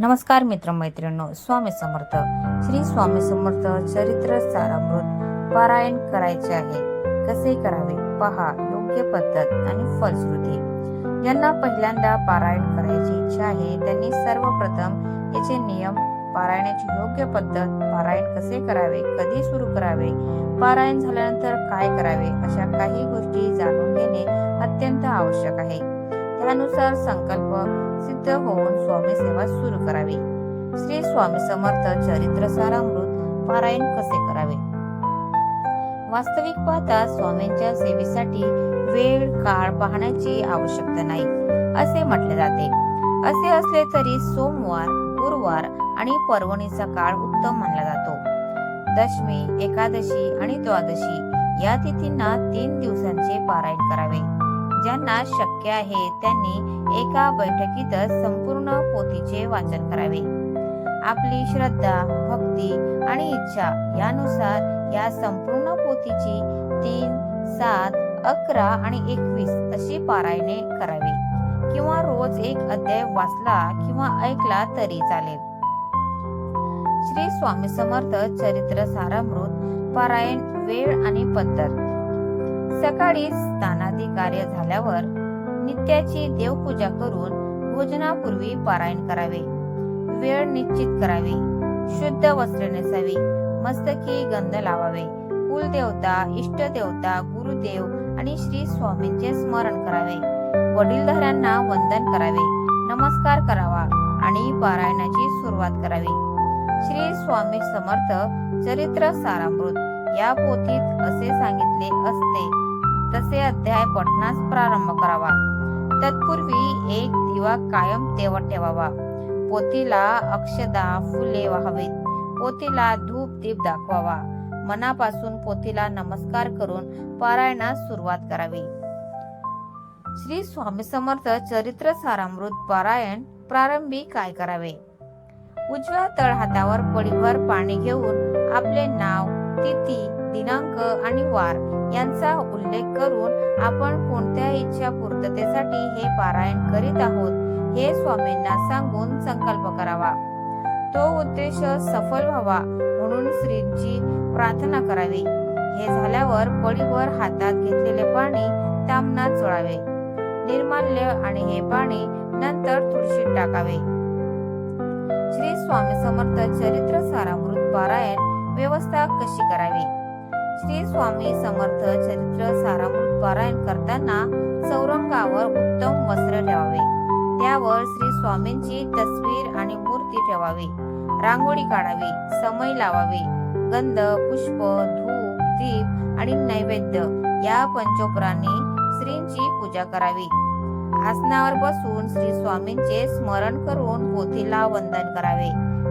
नमस्कार मित्रमैत्रिणींनो स्वामी समर्थ. श्री स्वामी समर्थ चरित्र सारामृत पारायण करायचे आहे. कसे करावे? पहा योग्य पद्धत आणि फलश्रुती. ज्यांना पहिल्यांदा पारायण करायची इच्छा आहे. त्यांनी सर्वप्रथम याचे नियम पारायणाची योग्य पद्धत पारायण कसे करावे कधी सुरू करावे पारायण झाल्यानंतर काय करावे अशा काही गोष्टी जाणून घेणे अत्यंत आवश्यक आहे. त्यानुसार संकल्प सिद्ध होऊन स्वामी सेवा सुरू करावी. श्री स्वामी समर्थ चरित्र सारामृत पारायण कसे करावे? वास्तविक पाहता स्वामींच्या सेवेसाठी वेळ काळ पाहण्याची आवश्यकता नाही असे म्हटले जाते. असे असले तरी सोमवार गुरुवार आणि पर्वणीचा काळ उत्तम मानला जातो. दशमी एकादशी आणि द्वादशी या तिथींना तीन दिवसांचे पारायण करावे. ज्यांना शक्य आहे त्यांनी एका बैठकीतच संपूर्ण पोथीचे वाचन करावे. आपली श्रद्धा भक्ती आणि इच्छा यानुसार या संपूर्ण पोथीची तीन सात अकरा आणि एकवीस अशी पारायणे करावी. किंवा रोज एक अध्याय वाचला किंवा ऐकला तरी चालेल. श्री स्वामी समर्थ चरित्र सारामृत पारायण वेळ आणि पद्धत. सकाळी स्नानादी कार्य झाल्यावर नित्याची देवपूजा करून भोजनापूर्वी पारायण करावे. वेळ निश्चित करावी. शुद्ध वस्त्र नेसावी. मस्तकी गंध लावावे. कुलदेवता इष्टदेवता गुरुदेव आणि श्री स्वामींचे स्मरण करावे. वडीलधाऱ्यांना वंदन करावे. नमस्कार करावा आणि पारायणाची सुरुवात करावी. श्री स्वामी समर्थ चरित्र सारामृत या पोथीत असे सांगितले असते. तसे अध्याय पठणास प्रारंभ करावा. तत्पूर्वी एक दिवा कायम तेवत ठेवावा. पोथीला अक्षदा फुले व्हावीत. पोथीला धूप दीप दाखवावा. मनापासून पोथीला नमस्कार करून पारायणास सुरुवात करावी. श्री स्वामी समर्थ चरित्र सारामृत पारायण प्रारंभी काय करावे? उजव्या तळहातावर पडीभर पाणी घेऊन आपले नाव तिथी दिनांक आणि वार यांचा उल्लेख करून आपण कोणत्या इच्छा पूर्ततेसाठी हे पारायण करीत आहोत हे स्वामींना सांगून संकल्प करावा. तो उद्देश सफल व्हावा म्हणून श्रींची प्रार्थना करावी. हे झाल्यावर पडीवर हातात घेतलेले पाणी तामनात चोळावे निर्माल्य आणि हे पाणी नंतर तुळशीत टाकावे. श्री स्वामी समर्थ चरित्र सारामृत पारायण व्यवस्था कशी करावी? श्री स्वामी समर्थ चरित्र सारामृत पारायण करताना चौरंगावर उत्तम वस्त्र ठेवावे. त्यावर श्री स्वामींची तस्वीर आणि मूर्ती ठेवावी. रांगोळी काढावी समय लावावी गंध पुष्प धूप दीप आणि नैवेद्य या पंचोपरांनी श्रींची पूजा करावी. आसनावर बसून श्री स्वामींचे स्मरण करून पोथीला वंदन करावे.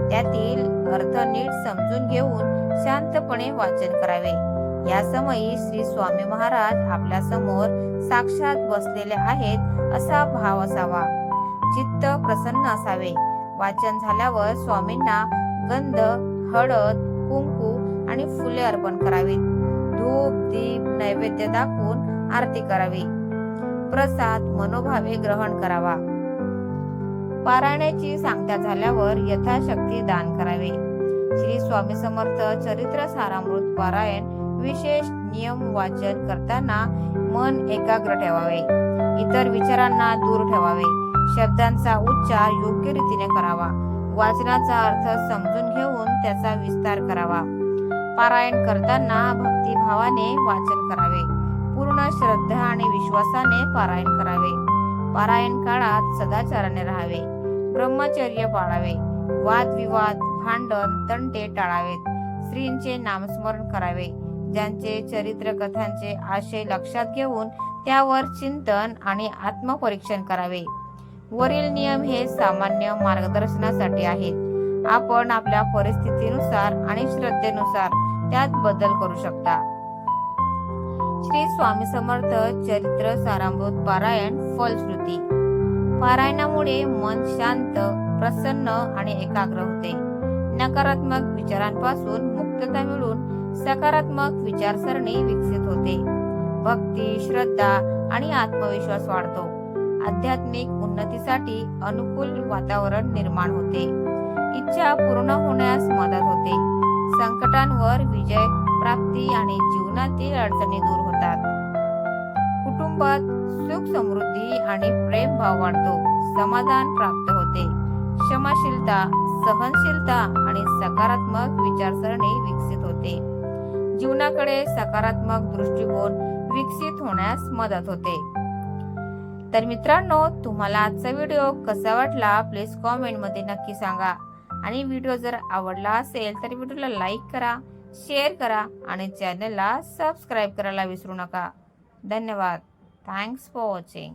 त्यातील अर्थ नीट समजून घेऊन शांतपणे वाचन करावे. या समयी श्री स्वामी महाराज आपल्यासमोर साक्षात बसलेले आहेत असा भाव असावा. चित्त प्रसन्न असावे. वाचन झाल्यावर स्वामींना गंध हळद कुंकू आणि फुले अर्पण करावीत धूप दीप नैवेद्य दाखवून आरती करावी. प्रसाद मनोभावे ग्रहण करावा. पारायणाची सांगता झाल्यावर यथाशक्ती दान करावे. श्री स्वामी समर्थ चरित्र सारामृत पारायण विशेष नियम वाचन करताना मन एकाग्र ठेवावे. इतर विचारांना दूर ठेवावे. शब्दांचा उच्चार योग्य रीतीने करावा. वाचनाचा अर्थ समजून घेऊन त्याचा विस्तार करावा. पारायण करताना भक्तिभावाने वाचन करावे. पूर्ण श्रद्धा आणि विश्वासाने पारायण करावे. पारायण काळात सदाचाराने राहावे. ब्रह्मचर्य पाळावे. वादविवाद भांडण तंटे टाळावेत. स्त्रींचे नामस्मरण करावे. ज्यांचे चरित्र कथांचे आशय लक्षात घेऊन त्यावर चिंतन आणि आत्मपरीक्षण करावे. वरील नियम हे सामान्य मार्गदर्शनासाठी आहेत. आपण आपल्या परिस्थितीनुसार आणि श्रद्धेनुसार त्यात बदल करू शकता. श्री स्वामी समर्थ चरित्र सारामृत पारायण फलश्रुती. पारायणामुळे मन शांत प्रसन्न आणि एकाग्र होते. नकारात्मक विचारांपासून मुक्तता मिळून सकारात्मक विचारसरणी विकसित होते. भक्ती श्रद्धा आणि आत्मविश्वास वाढतो. आध्यात्मिक उन्नतीसाठी अनुकूल वातावरण निर्माण होते. इच्छा पूर्ण होण्यास मदत होते. संकटांवर विजय प्राप्ती आणि जीवनातील अडचणी दूर होतात. कुटुंबात सुख समृद्धी आणि प्रेम भाव वाढतो. समाधान प्राप्त होते. क्षमाशीलता सहनशीलता आणि सकारात्मक विचारसरणी विकसित होते. जीवनाकडे सकारात्मक दृष्टिकोन विकसित होण्यास मदत होते. तर मित्रांनो तुम्हाला आजचा व्हिडिओ कसा वाटला प्लीज कॉमेंटमध्ये नक्की सांगा. आणि व्हिडिओ जर आवडला असेल तर व्हिडिओला लाईक करा शेअर करा आणि चॅनलला सबस्क्राईब करायला विसरू नका. धन्यवाद. Thanks for watching